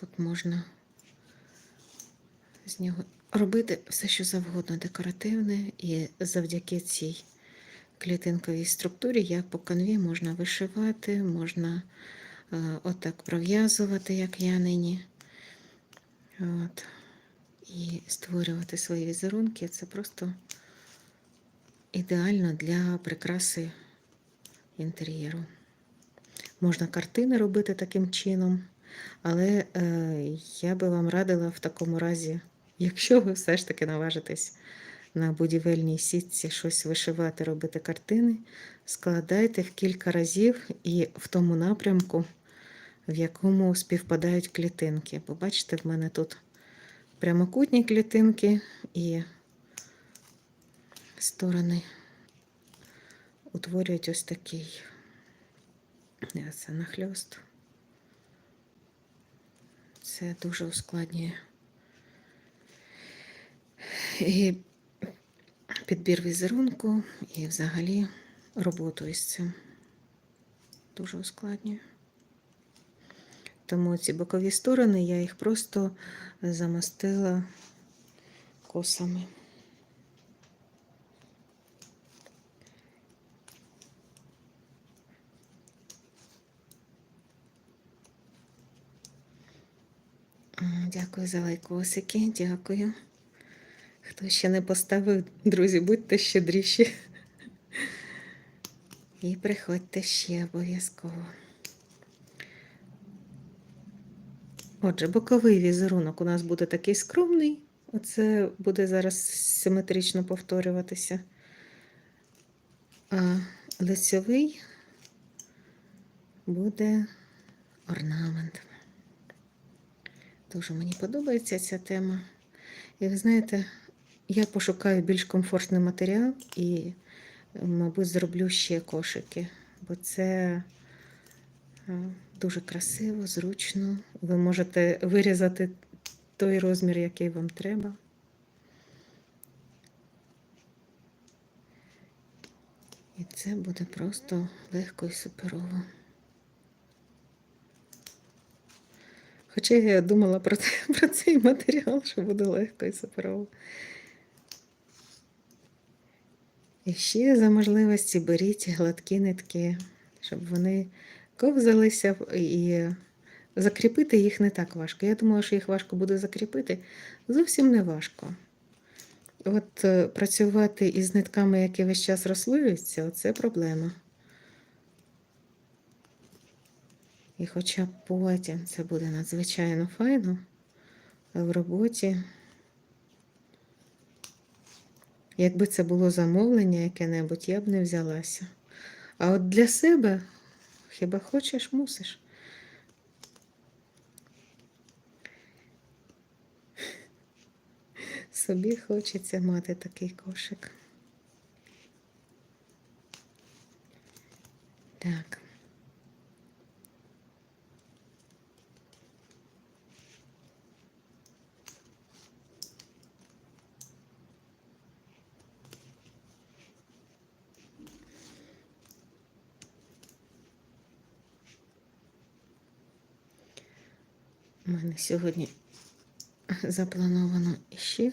Тут можна з нього робити все, що завгодно декоративне, і завдяки цій клітинковій структурі, як по канві, можна вишивати, можна е, отак пров'язувати, як я нині. От. І створювати свої візерунки. Це просто ідеально для прикраси інтер'єру. Можна картини робити таким чином, але е, я би вам радила в такому разі, якщо ви все ж таки наважитесь на будівельній сітці щось вишивати, робити картини, складайте в кілька разів і в тому напрямку, в якому співпадають клітинки. Бо бачите, в мене тут прямокутні клітинки і сторони утворюють ось такий е, це нахльост. Це дуже ускладнює. І підбір візерунку і взагалі роботу із цим дуже ускладнює. Тому ці бокові сторони я їх просто замостила косами. Дякую за лайкосики, дякую. Хто ще не поставив, друзі, будьте щедріші. І приходьте ще обов'язково. Отже, боковий візерунок у нас буде такий скромний. Оце буде зараз симетрично повторюватися. А лицьовий буде орнамент. Дуже мені подобається ця тема. І ви знаєте, я пошукаю більш комфортний матеріал і, мабуть, зроблю ще кошики, бо це е, дуже красиво, зручно. Ви можете вирізати той розмір, який вам треба. І це буде просто легко і суперово. Хоча я думала про, це, про цей матеріал, що буде легко і суперово. І ще за можливості беріть гладкі нитки, щоб вони ковзалися і закріпити їх не так важко. Я думаю, що їх важко буде закріпити. Зовсім не важко. От е, працювати із нитками, які весь час розслоюються, це проблема. І хоча потім це буде надзвичайно файно, в роботі, якби це було замовлення яке-небудь, я б не взялася. А от для себе хіба хочеш, мусиш. Собі хочеться мати такий кошик. Так. У мене сьогодні заплановано ще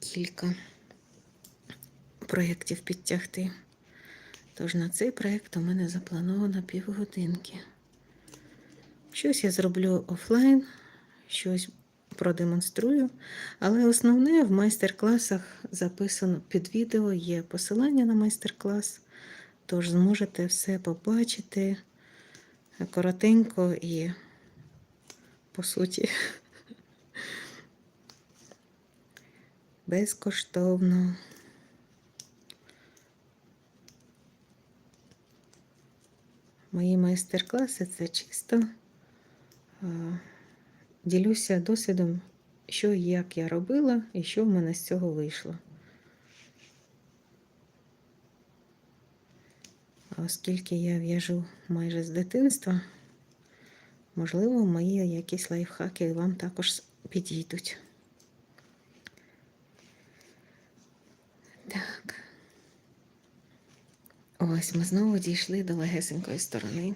кілька проєктів підтягти. Тож на цей проєкт у мене заплановано півгодинки. Щось я зроблю офлайн, щось продемонструю, але основне в майстер-класах записано під відео, є посилання на майстер-клас, тож зможете все побачити коротенько і по суті. Безкоштовно. Мої майстер-класи це чисто е, ділюся досвідом, що і як я робила і що в мене з цього вийшло. Оскільки я в'яжу майже з дитинства, можливо, мої якісь лайфхаки вам також підійдуть. Так. Ось ми знову дійшли до легесенької сторони.